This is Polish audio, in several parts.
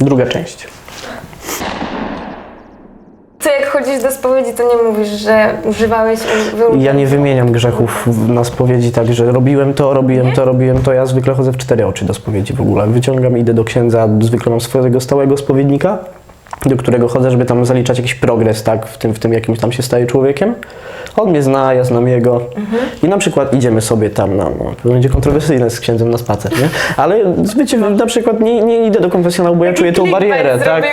Druga część. Co jak chodzisz do spowiedzi, to nie mówisz, że używałeś. Ja nie wymieniam grzechów na spowiedzi tak, że robiłem to, robiłem to, robiłem to. Ja zwykle chodzę w cztery oczy do spowiedzi w ogóle. Wyciągam, idę do księdza, zwykle mam swojego stałego spowiednika, do którego chodzę, żeby tam zaliczać jakiś progres, tak, w tym, w tym jakimś tam się staje człowiekiem. On mnie zna, ja znam jego. I na przykład idziemy sobie tam na, no, to będzie kontrowersyjne z księdzem na spacer, nie? Ale wiecie, na przykład nie, nie idę do konfesjonału, bo ja czuję tą barierę, tak?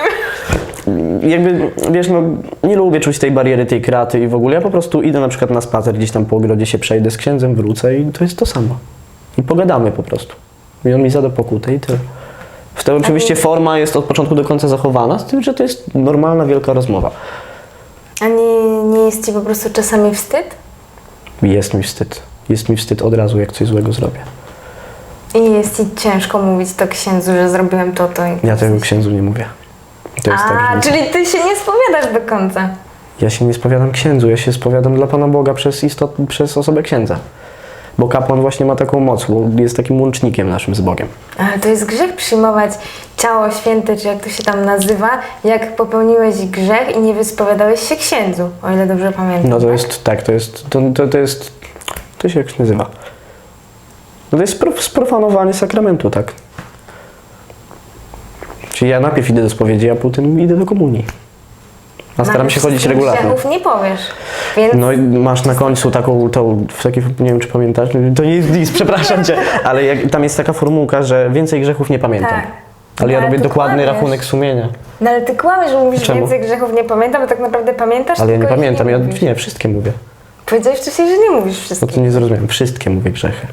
jakby, wiesz, no, nie lubię czuć tej bariery, tej kraty i w ogóle. Ja po prostu idę na przykład na spacer, gdzieś tam po ogrodzie się przejdę z księdzem, wrócę i to jest to samo. I pogadamy po prostu. I on mi zada pokutę i tyle. W tym oczywiście forma jest od początku do końca zachowana, z tym, że to jest normalna, wielka rozmowa. A nie, nie jest ci po prostu czasami wstyd? Jest mi wstyd. Jest mi wstyd od razu, jak coś złego zrobię. I jest ci ciężko mówić to księdzu, że zrobiłem to, to i. Ja tego księdzu nie mówię. To jest A, tak, że czyli ty się nie spowiadasz do końca. ja się nie spowiadam księdzu, ja się spowiadam dla Pana Boga przez, istot, przez osobę księdza. Bo kapłan właśnie ma taką moc, bo jest takim łącznikiem naszym z Bogiem. Ale to jest grzech przyjmować ciało święte, czy jak to się tam nazywa, jak popełniłeś grzech i nie wyspowiadałeś się księdzu, o ile dobrze pamiętam. No to tak? jest, tak, to jest, to, to, to jest, to się jak nazywa? No to jest spro- sprofanowanie sakramentu, tak? Czyli ja najpierw idę do spowiedzi, a potem idę do komunii. A staram się chodzić regularnie. grzechów nie powiesz, więc No i masz na końcu taką, tą, w taki, nie wiem czy pamiętasz, to nie jest przepraszam cię, ale jak, tam jest taka formułka, że więcej grzechów nie pamiętam. Tak. Ale ja No, ale robię dokładny kłamiesz. rachunek sumienia. No ale ty kłamiesz, że mówisz Czemu? więcej grzechów nie pamiętam, a tak naprawdę pamiętasz, Ale ja nie pamiętam, ja mówisz. nie, wszystkie mówię. Powiedziałeś wcześniej, że nie mówisz No wszystkich. to nie zrozumiałem, wszystkie mówię grzechy.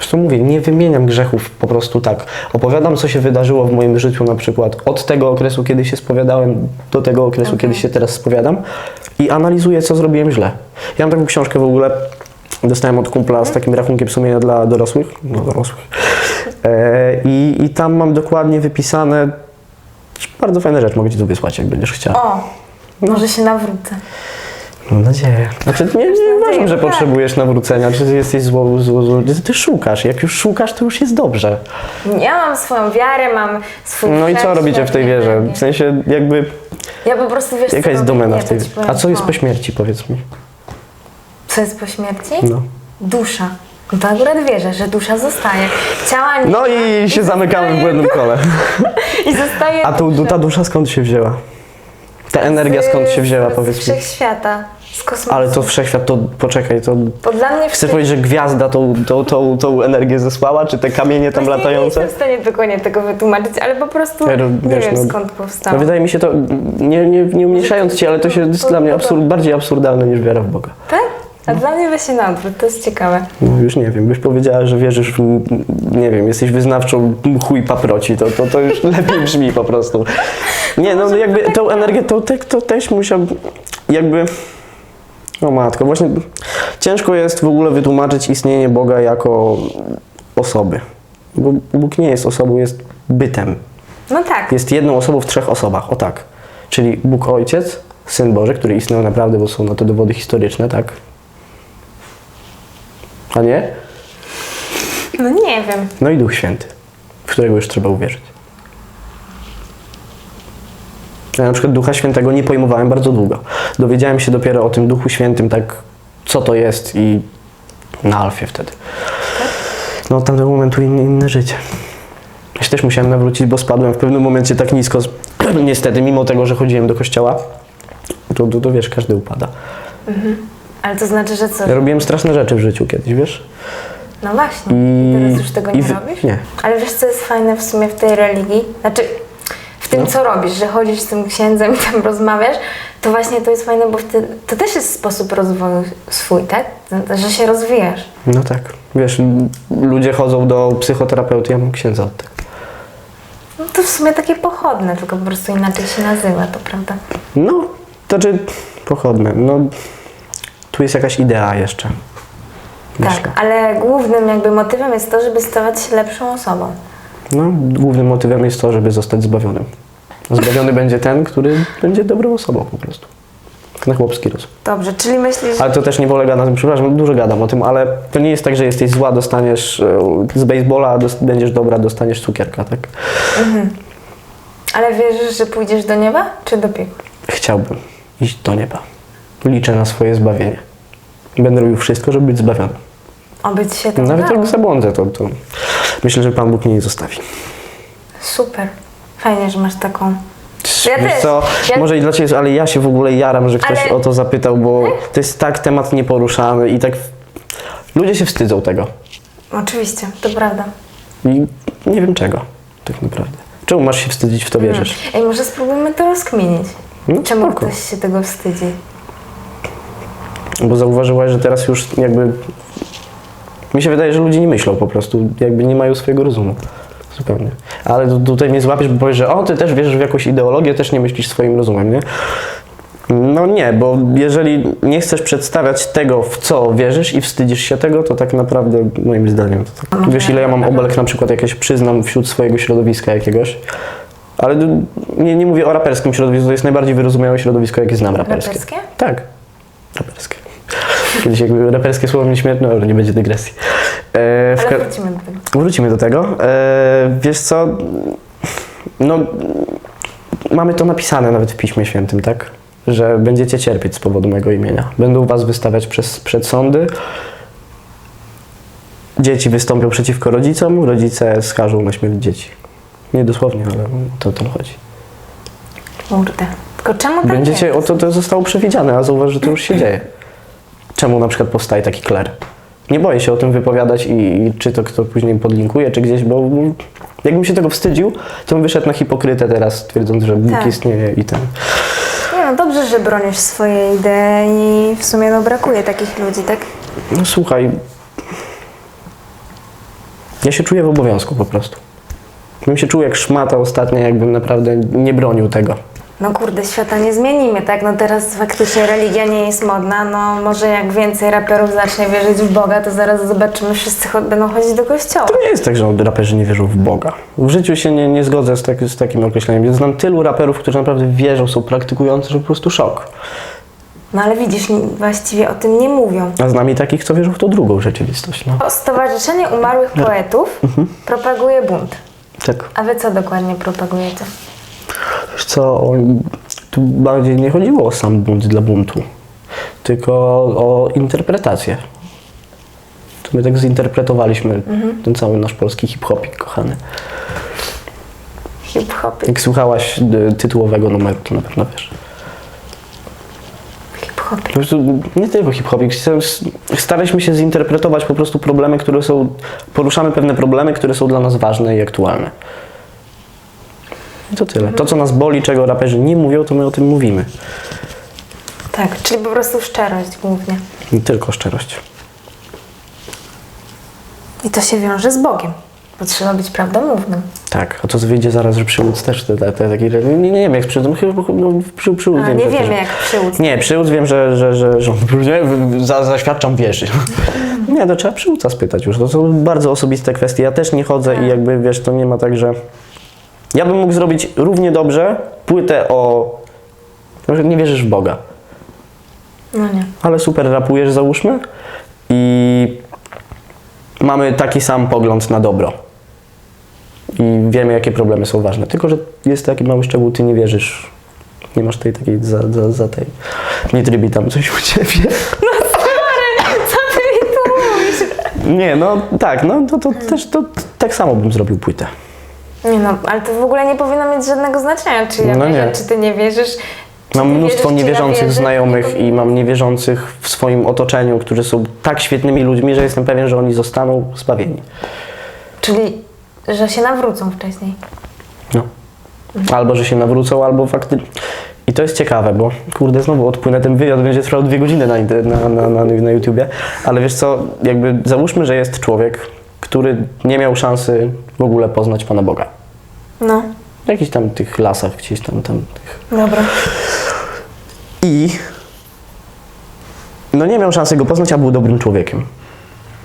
Prostu mówię, nie wymieniam grzechów po prostu tak. Opowiadam, co się wydarzyło w moim życiu na przykład od tego okresu, kiedy się spowiadałem, do tego okresu, kiedy się teraz spowiadam i analizuję, co zrobiłem źle. Ja mam taką książkę w ogóle, dostałem od kumpla z takim rachunkiem sumienia dla dorosłych, no dorosłych. E, i, I tam mam dokładnie wypisane, bardzo fajna rzecz, mogę Ci to wysłać, jak będziesz chciała. O, może się nawrócę. Mam nadzieję. Znaczy, nie, nie uważam, że tak. potrzebujesz nawrócenia, czy jesteś zło, zło, zło. Ty szukasz. Jak już szukasz, to już jest dobrze. Ja mam swoją wiarę, mam swój No i co robicie w tej wierze? W sensie, jakby, Ja po prostu wiesz, jaka co jest robię? domena Nie, w tej to ci powiem, A co jest o. po śmierci, powiedz mi? Co jest po śmierci? No. Dusza. No to akurat wierzę, że dusza zostaje. Ciała nie No ma i się zamykamy w błędnym kole. I zostaje A tu, dusza. ta dusza skąd się wzięła? Ta energia skąd się wzięła, z, powiedz Z mi? wszechświata, z kosmosu. Ale to wszechświat, to poczekaj, to... Bo dla mnie Chcę wszech- powiedzieć, że gwiazda tą, tą, tą, tą energię zesłała, czy te kamienie tam Właśnie Nie latające? jestem w stanie dokładnie tego wytłumaczyć, ale po prostu Ja nie wiesz, wiem no- skąd powstało. No wydaje mi się to, nie, nie, nie umniejszając ci, ale to się jest dla mnie absurd, bardziej absurdalne niż wiara w Boga. Tak? A dla mnie się na odwrót, to jest ciekawe. No już nie wiem, byś powiedziała, że wierzysz w, nie wiem, jesteś wyznawczą chuj paproci, to, to, to już lepiej brzmi po prostu. Nie, no jakby tą energię, to, to też musiał, jakby, o matko, właśnie ciężko jest w ogóle wytłumaczyć istnienie Boga jako osoby. Bo Bóg nie jest osobą, jest bytem. No tak. Jest jedną osobą w trzech osobach, o tak. Czyli Bóg Ojciec, Syn Boży, który istniał naprawdę, bo są na to dowody historyczne, tak? A nie? No nie wiem. No i Duch Święty, w którego już trzeba uwierzyć. Ja na przykład Ducha Świętego nie pojmowałem bardzo długo. Dowiedziałem się dopiero o tym Duchu Świętym, tak, co to jest i na Alfie wtedy. No od tamtego momentu inne, inne życie. Ja się też musiałem nawrócić, bo spadłem w pewnym momencie tak nisko, niestety, mimo tego, że chodziłem do kościoła, to, to, to wiesz, każdy upada. Ale to znaczy, że co? Ja robiłem straszne rzeczy w życiu kiedyś, wiesz? No właśnie. I- Teraz już tego i nie w- robisz? nie. Ale wiesz, co jest fajne w sumie w tej religii? Znaczy, w No. tym, co robisz, że chodzisz z tym księdzem i tam rozmawiasz, to właśnie to jest fajne, bo wtedy, to też jest sposób rozwoju swój, tak? Że się rozwijasz. No tak. Wiesz, ludzie chodzą do psychoterapeuty, ja mam księdza od tego. No to w sumie takie pochodne, tylko po prostu inaczej się nazywa, to prawda? No, to czy pochodne, no tu jest jakaś idea jeszcze. Myślę. Tak, ale głównym jakby motywem jest to, żeby stawać się lepszą osobą. No, głównym motywem jest to, żeby zostać zbawionym. Zbawiony będzie ten, który będzie dobrą osobą po prostu. Na chłopski rozum. Dobrze, czyli myślisz, Ale to też nie polega na tym, przepraszam, dużo gadam o tym, ale to nie jest tak, że jesteś zła, dostaniesz e, z baseballa, będziesz dobra, dostaniesz cukierka, tak? Ale wierzysz, że pójdziesz do nieba czy do piekła? Chciałbym iść do nieba. Liczę na swoje zbawienie. Będę robił wszystko, żeby być zbawiony. Oby ci się to Nawet udało. jak zabłądzę, to, to myślę, że Pan Bóg mnie nie zostawi. Super. Fajnie, że masz taką... Ja Wiesz też. co, Ja- może i dla Ciebie, ale ja się w ogóle jaram, że ktoś Ale- o to zapytał, bo to jest tak temat nieporuszany i tak... Ludzie się wstydzą tego. Oczywiście, to prawda. I nie wiem czego, tak naprawdę. Czemu masz się wstydzić, w to wierzysz? Ej, może spróbujmy to rozkminić. No, Czemu spoko. ktoś się tego wstydzi? Bo zauważyłaś, że teraz już jakby... Mi się wydaje, że ludzie nie myślą po prostu, jakby nie mają swojego rozumu. Zupełnie. Ale tu- tutaj mnie złapiesz, bo powiesz, że o, ty też wierzysz w jakąś ideologię, też nie myślisz swoim rozumem, nie? No nie, bo jeżeli nie chcesz przedstawiać tego, w co wierzysz i wstydzisz się tego, to tak naprawdę moim zdaniem to tak. Wiesz, ile ja mam obelg na przykład jakieś przyznam wśród swojego środowiska jakiegoś. Ale d- nie, nie mówię o raperskim środowisku, to jest najbardziej wyrozumiałe środowisko, jakie znam raperskie. Raperskie? Tak, raperskie. Kiedyś jakby raperskie słowo mnie śmiertne, ale nie będzie dygresji. E, Ale wrócimy do tego. Wrócimy do tego. E, wiesz co, no mamy to napisane nawet w Piśmie Świętym, tak? Że będziecie cierpieć z powodu mego imienia. Będą was wystawiać przez, przed sądy. Dzieci wystąpią przeciwko rodzicom, rodzice skażą na śmierć dzieci. Nie dosłownie, ale to o to chodzi. Kurde. Tylko czemu tak Będziecie, jest? o to, to zostało przewidziane, a zauważ, że to już się dzieje. Czemu na przykład powstaje taki kler? Nie boję się o tym wypowiadać i, i czy to kto później podlinkuje, czy gdzieś, bo jakbym się tego wstydził, to bym wyszedł na hipokrytę teraz, twierdząc, że Bóg Tak. istnieje i ten. Nie no, dobrze, że bronisz swojej idei i w sumie no brakuje takich ludzi, tak? No słuchaj, ja się czuję w obowiązku po prostu. Bym się czuł jak szmata ostatnia, jakbym naprawdę nie bronił tego. No kurde, świata nie zmienimy, tak? No teraz faktycznie religia nie jest modna, no może jak więcej raperów zacznie wierzyć w Boga, to zaraz zobaczymy, wszyscy będą chodzić do kościoła. To nie jest tak, że raperzy nie wierzą w Boga. W życiu się nie, nie zgodzę z, tak, z takim określeniem. Ja znam tylu raperów, którzy naprawdę wierzą, są praktykujący, że po prostu szok. No ale widzisz, właściwie o tym nie mówią. A znam i takich, co wierzą w tą drugą rzeczywistość. No. Stowarzyszenie Umarłych Poetów propaguje bunt. Tak. A wy co dokładnie propagujecie? Wiesz co, tu bardziej nie chodziło o sam bunt dla buntu, tylko o interpretację. To my tak zinterpretowaliśmy ten cały nasz polski hip-hopik kochany. Hip-hopy. Jak słuchałaś y, tytułowego numeru, to na pewno wiesz. Hip-hopy. Po prostu nie tylko hip-hopik. Staraliśmy się zinterpretować po prostu problemy, które są. Poruszamy pewne problemy, które są dla nas ważne i aktualne. I to tyle. To, co nas boli, czego raperzy nie mówią, to my o tym mówimy. Tak, czyli po prostu szczerość głównie. I tylko szczerość. I to się wiąże z Bogiem, bo trzeba być prawdomównym. Tak, a to wyjdzie zaraz, że przyłód też te, te, te takie. Nie, nie, wiem, jak przyłód. Chyba no, przy, przyłód A, wiem, nie że wiemy też- jak przyłód. Nie, przyłód wiem, że, że, że, że nie, za, zaświadczam wierzy. Nie, to trzeba przyłódca spytać już. To są bardzo osobiste kwestie. Ja też nie chodzę i jakby wiesz, to nie ma tak, że. Ja bym mógł zrobić równie dobrze płytę o. Nie wierzysz w Boga, No nie. ale super rapujesz, załóżmy, i mamy taki sam pogląd na dobro. I wiemy, jakie problemy są ważne. Tylko, że jest taki mały szczegół, ty nie wierzysz. Nie masz tej takiej za, za, za tej. Nie trybi tam coś u ciebie. Co ty mi tu mówisz? Nie, no tak, no to, to też to tak samo bym zrobił płytę. Nie no, ale to w ogóle nie powinno mieć żadnego znaczenia, czy ja No wierzę, nie. czy ty nie wierzysz. Czy Mam ty mnóstwo wierzysz, czy ja niewierzących wierzę, znajomych i mam niewierzących w swoim otoczeniu, którzy są tak świetnymi ludźmi, że jestem pewien, że oni zostaną zbawieni. Czyli, że się nawrócą wcześniej. No. Albo, że się nawrócą, albo faktycznie. I to jest ciekawe, bo kurde, znowu odpłynę ten wywiad, będzie trwał dwie godziny na, inter- na, na, na, na YouTubie, ale wiesz co, jakby załóżmy, że jest człowiek, który nie miał szansy w ogóle poznać Pana Boga. No, W jakichś tam tych lasach, gdzieś tam, tam tych. dobra. I no nie miał szansy go poznać, a był dobrym człowiekiem.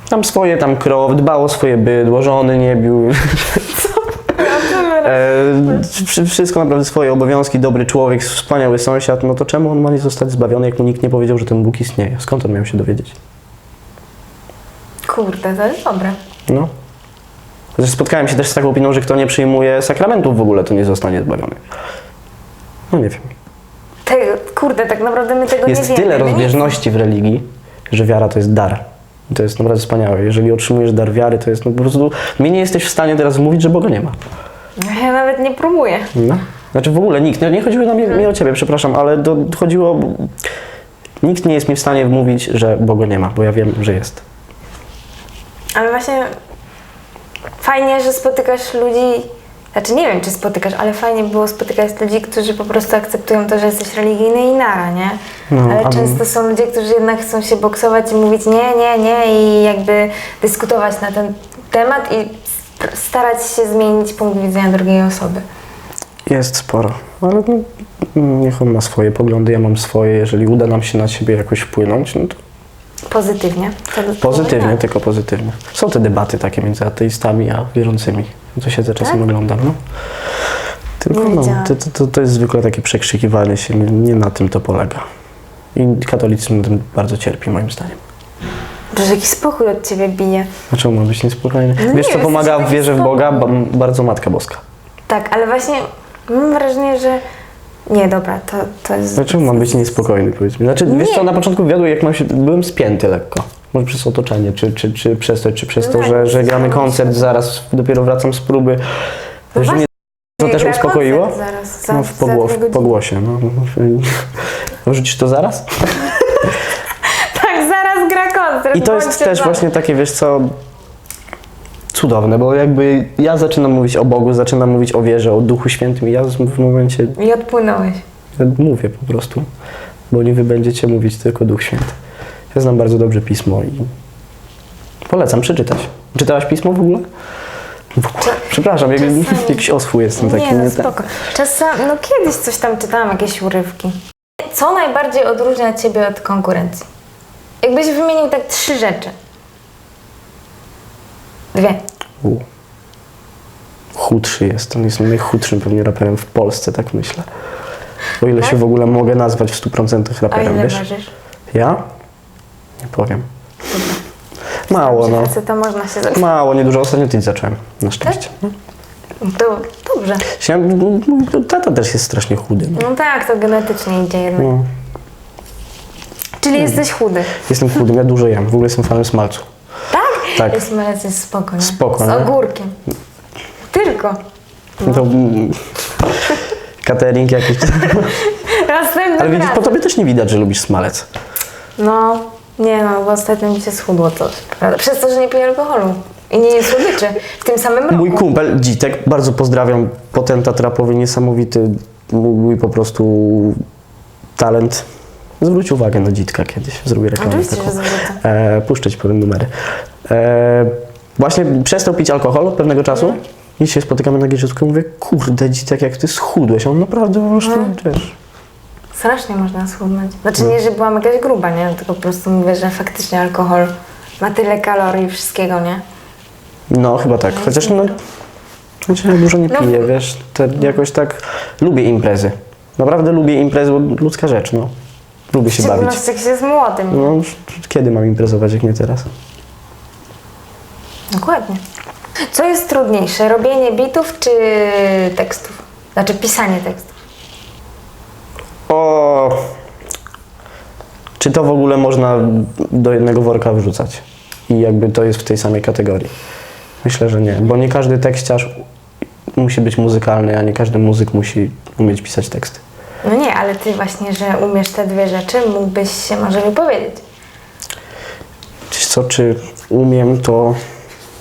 Tam swoje tam krow, dbał o swoje bydło, żony nie bił. E, wszy- wszystko naprawdę swoje obowiązki, dobry człowiek, wspaniały sąsiad, no to czemu on ma nie zostać zbawiony, jak mu nikt nie powiedział, że ten Bóg istnieje? Skąd on miał się dowiedzieć? Kurde, to jest dobre. No. Chociaż spotkałem się też z taką opinią, że kto nie przyjmuje sakramentów w ogóle, to nie zostanie zbawiony. No nie wiem. Tego, kurde, tak naprawdę my tego Jest nie wiemy. tyle My nic- rozbieżności w religii, że wiara to jest dar. To jest naprawdę wspaniałe. Jeżeli otrzymujesz dar wiary, to jest no po prostu... Mnie nie jesteś w stanie teraz mówić, że Boga nie ma. Ja nawet nie próbuję. No. Znaczy w ogóle nikt, nie, nie chodziło na mnie, nie o ciebie, przepraszam, ale do, chodziło... Nikt nie jest mi w stanie mówić, że Boga nie ma, bo ja wiem, że jest. Ale właśnie fajnie, że spotykasz ludzi, znaczy nie wiem, czy spotykasz, ale fajnie było spotykać ludzi, którzy po prostu akceptują to, że jesteś religijny i nara, nie? No, ale a- często są ludzie, którzy jednak chcą się boksować i mówić nie, nie, nie i jakby dyskutować na ten temat i starać się zmienić punkt widzenia drugiej osoby. Jest sporo, ale no, niech on ma swoje poglądy, ja mam swoje. Jeżeli uda nam się na siebie jakoś wpłynąć, no to Pozytywnie. Pozytywnie, tak. tylko pozytywnie. Są te debaty takie między ateistami a wierzącymi. To siedzę czasem Tak? oglądam, no. Tylko no, to, to, to, jest zwykle takie przekrzykiwanie się, nie, nie na tym to polega. I katolicyzm na tym bardzo cierpi, moim zdaniem. Boże, jakiś spokój od ciebie bije. Dlaczego ma być niespokojny? No Wiesz, nie, co pomaga w wierze w Boga? Bardzo Matka Boska. Tak, ale właśnie mam wrażenie, że nie, dobra, to, to jest... Dlaczego mam być niespokojny, powiedz mi? Znaczy, wiesz Nie. co, na początku wiadomo, jak mam się, byłem spięty lekko. Może przez otoczenie, czy, czy, czy przez to, czy przez to, No, że, że gramy koncert, zaraz dopiero wracam z próby. No że mnie to też gra uspokoiło? koncert Zaraz, za, No, w za pogło- dwie w godziny. pogłosie, no. Wrzucisz to zaraz? Tak, zaraz gra koncert. I to jest bądźcie też za- właśnie takie, wiesz co, cudowne, bo jakby ja zaczynam mówić o Bogu, zaczynam mówić o wierze, o Duchu Świętym i ja w momencie I odpłynąłeś. mówię po prostu, bo nie wy będziecie mówić tylko Duch Święty. Ja znam bardzo dobrze Pismo i polecam przeczytać. Czytałaś Pismo w ogóle? W ogóle. Przepraszam, jak, Czasami. jakiś oswój jestem taki. nie, no nie- spoko. Czasami, no kiedyś coś tam czytałam, jakieś urywki. Co najbardziej odróżnia Ciebie od konkurencji? Jakbyś wymienił tak trzy rzeczy. Dwie. U. Chudszy jest. On jest najchudszym pewnie raperem w Polsce, tak myślę. O ile Tak? się w ogóle mogę nazwać w 100% A raperem, ile wiesz? ważysz? Ja? Nie powiem. Mało, no. To można się. Mało, niedużo. Ostatnio tyć zacząłem, na szczęście. Tak? To dobrze. Ja, mój tata też jest strasznie chudy. No. No tak, to genetycznie idzie jednak. No. Czyli jesteś chudy. Jestem chudy, ja dużo jem. W ogóle jestem fanem smalcu. Tak? Jest smalec, jest spoko, nie? Spoko, Z nie? ogórkiem. Tylko. To mm, catering jakiś. Następnym Ale widzisz, po tobie też nie widać, że lubisz smalec. No, nie no, bo ostatnio mi się schudło coś, prawda? Przez to, że nie piję alkoholu i nie jem słodyczy w tym samym roku. Mój kumpel Dzitek, bardzo pozdrawiam, potentat rapowy, niesamowity, mój, mój po prostu talent. Zwróć uwagę na Dzitka kiedyś, zrobię reklamę Oczywiście, taką. że. E, puszczę ci potem numery. E, właśnie przestał pić alkohol od pewnego czasu i się spotykamy na Gierzycku i mówię, kurde Dzitek, jak ty schudłeś. On naprawdę po prostu, wiesz, Strasznie można schudnąć. Znaczy nie, że byłam jakaś gruba, nie? Tylko po prostu mówię, że faktycznie alkohol ma tyle kalorii i wszystkiego, nie? No, chyba tak. Chociaż no, znaczy, ja dużo nie No. piję, wiesz, te, jakoś tak lubię imprezy. Naprawdę lubię imprezy, bo ludzka rzecz, no. Lubię W się bawić. szczególności jak się jest młodym. No, kiedy mam imprezować, jak nie teraz? Dokładnie. Co jest trudniejsze, robienie bitów czy tekstów? Znaczy pisanie tekstów. O, czy to w ogóle można do jednego worka wrzucać? I jakby to jest w tej samej kategorii? Myślę, że nie, bo nie każdy tekściarz musi być muzykalny, a nie każdy muzyk musi umieć pisać teksty. No nie, ale ty właśnie, że umiesz te dwie rzeczy, mógłbyś się może wypowiedzieć. Wiesz co, czy umiem, to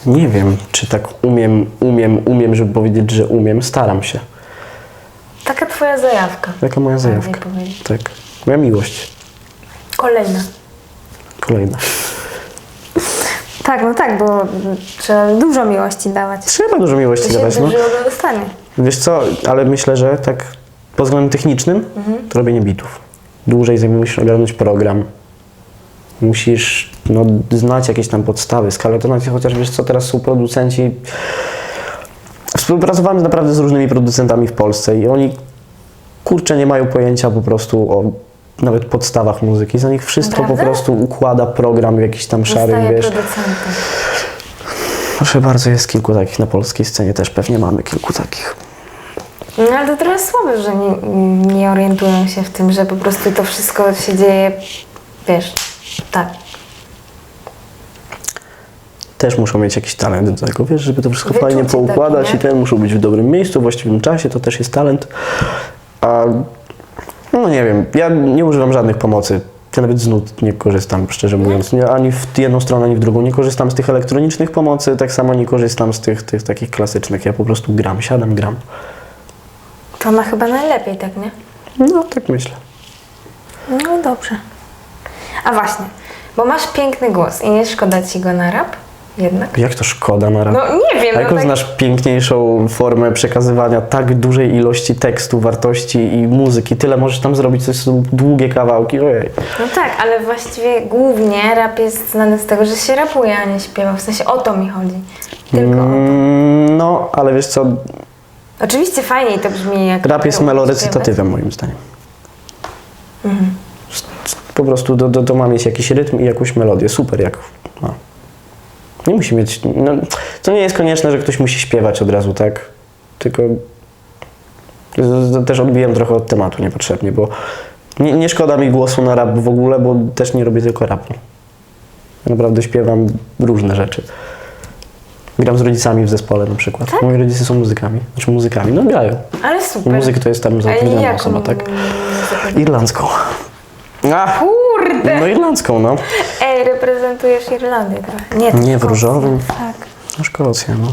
nie wiem, czy tak umiem, umiem, umiem, żeby powiedzieć, że umiem, staram się. Taka twoja zajawka. Taka moja zajawka. powiedzieć. Tak. Moja miłość. Kolejna. Kolejna. Tak, no tak, bo trzeba dużo miłości dawać. Trzeba dużo To miłości się dawać, no. dużo dostanie. Wiesz co, ale myślę, że tak pod względem technicznym to robienie bitów. Dłużej zajmuje- musisz ogarnąć program. Musisz no, znać jakieś tam podstawy, skalę tonacji, chociaż wiesz co, teraz są producenci. Współpracowałem naprawdę z różnymi producentami w Polsce i oni kurczę nie mają pojęcia po prostu o nawet podstawach muzyki. Za nich wszystko po prostu układa program w jakiś tam szary, wiesz. producentem. Proszę bardzo, jest kilku takich na polskiej scenie, też pewnie mamy kilku takich. No ale to trochę słabe, że nie, nie orientują się w tym, że po prostu to wszystko się dzieje, wiesz, tak. Też muszą mieć jakiś talent do tego, wiesz, żeby to wszystko Wyczucie fajnie poukładać takie, i ten muszą być w dobrym miejscu, w właściwym czasie, to też jest talent. A no nie wiem, ja nie używam żadnych pomocy. Ja nawet z nut nie korzystam, szczerze mówiąc. Nie, ani w jedną stronę, ani w drugą. Nie korzystam z tych elektronicznych pomocy, tak samo nie korzystam z tych, tych takich klasycznych. Ja po prostu gram, siadam, gram. To ma chyba najlepiej, tak nie? No, tak myślę. No dobrze. A właśnie, bo masz piękny głos i nie szkoda ci go na rap? Jednak? Jak to szkoda na rap? No nie wiem, A no jaką tak... znasz piękniejszą formę przekazywania tak dużej ilości tekstu, wartości i muzyki? Tyle możesz tam zrobić, to są długie kawałki, ojej. No tak, ale właściwie głównie rap jest znany z tego, że się rapuje, a nie śpiewa. W sensie o to mi chodzi. Tylko o to. Mm, no, ale wiesz co, Oczywiście fajniej to brzmi jak... rap jest melorecytatywem moim zdaniem. Mhm. Po prostu to, to, to ma mieć jakiś rytm i jakąś melodię, super jak... No. Nie musi mieć... No, to nie jest konieczne, że ktoś musi śpiewać od razu, tak? Tylko... Też odbijam trochę od tematu niepotrzebnie, bo nie, nie szkoda mi głosu na rap w ogóle, bo też nie robię tylko rapu. Naprawdę śpiewam różne rzeczy. Gram z rodzicami w zespole na przykład. Tak? Moi rodzice są muzykami. Znaczy muzykami, no grają. Ale super. Muzyk to jest tam zatrudniona osoba, tak? Irlandzką. A, No irlandzką, no. Ej, reprezentujesz Irlandię trochę. Nie, to Nie, w różowym. Tak. No Szkocja, no.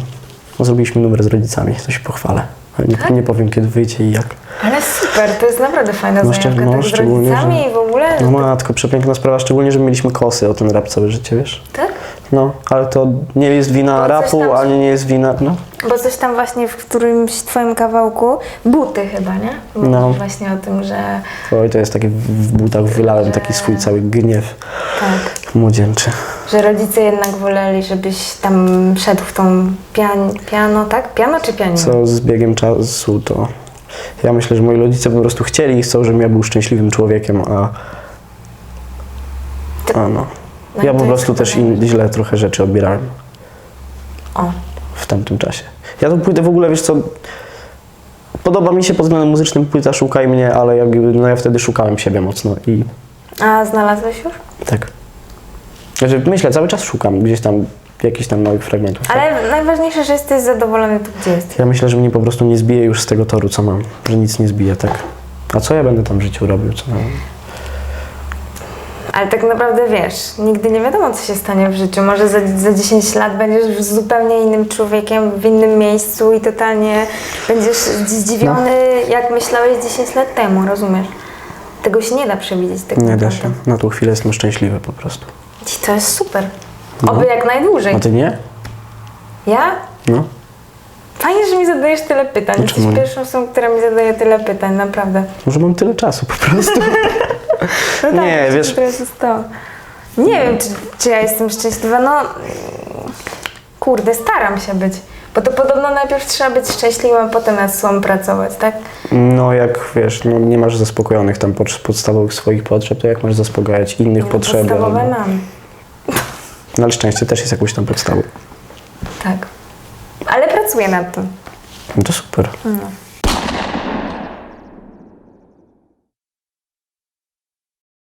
Zrobiliśmy numer z rodzicami, to się pochwalę. Ale nie, nie powiem kiedy wyjdzie i jak. Ale super, to jest naprawdę fajna No, zajawka. no, tak z szczególnie, rodzicami że- i w ogóle. No matko, przepiękna sprawa, szczególnie, że mieliśmy kosy o ten rap całe życie, wiesz? Tak? No, ale to nie jest wina Bo coś rapu, tam- ani nie jest wina, no. Bo coś tam właśnie w którymś twoim kawałku, buty chyba, nie? No. właśnie o tym, że Oj, to jest takie, w w butach wylałem taki swój cały gniew tak, młodzieńczy. że rodzice jednak woleli, żebyś tam szedł w tą pian, piano, tak? Piano czy pianino? Co z biegiem czasu to... Ja myślę, że moi rodzice po prostu chcieli i chcą, żebym ja był szczęśliwym człowiekiem, a... A no. No Ja i po prostu też in, źle trochę rzeczy odbierałem O, w tamtym czasie. Ja tą płytę w ogóle, wiesz co, podoba mi się pod względem muzycznym płyta Szukaj mnie, ale jakby, no ja wtedy szukałem siebie mocno i a znalazłeś już? tak. Znaczy, myślę, cały czas szukam gdzieś tam jakichś tam małych fragmentów. tak? Ale najważniejsze, że jesteś zadowolony tu, gdzie jesteś. Ja myślę, że mnie po prostu nie zbije już z tego toru, co mam, że nic nie zbije, tak. A co ja będę tam w życiu robił, co Ale tak naprawdę wiesz, nigdy nie wiadomo, co się stanie w życiu. Może za, za 10 lat będziesz zupełnie innym człowiekiem, w innym miejscu i totalnie będziesz zdziwiony, No. jak myślałeś 10 lat temu, rozumiesz? Tego się nie da przewidzieć. Tak Nie da się. Na tą chwilę jestem szczęśliwy po prostu. I to jest super. Oby jak najdłużej. A ty nie? Ja? No. Fajnie, że mi zadajesz tyle pytań. No Jesteś nie? pierwszą osobą, która mi zadaje tyle pytań, naprawdę. Może mam tyle czasu po prostu. No Nie, tak, wiesz- Teraz jest to. Nie wiem, czy, czy ja jestem szczęśliwa. No, kurde, staram się być. Bo to podobno najpierw trzeba być szczęśliwym, a potem nad sobą pracować, tak? No jak wiesz, no nie masz zaspokojonych tam pod- podstawowych swoich potrzeb, to jak masz zaspokajać innych potrzeb? Podstawowe albo- mam. No ale szczęście też jest jakąś tam podstawą. Tak. Ale pracuję nad tym. No to super. No.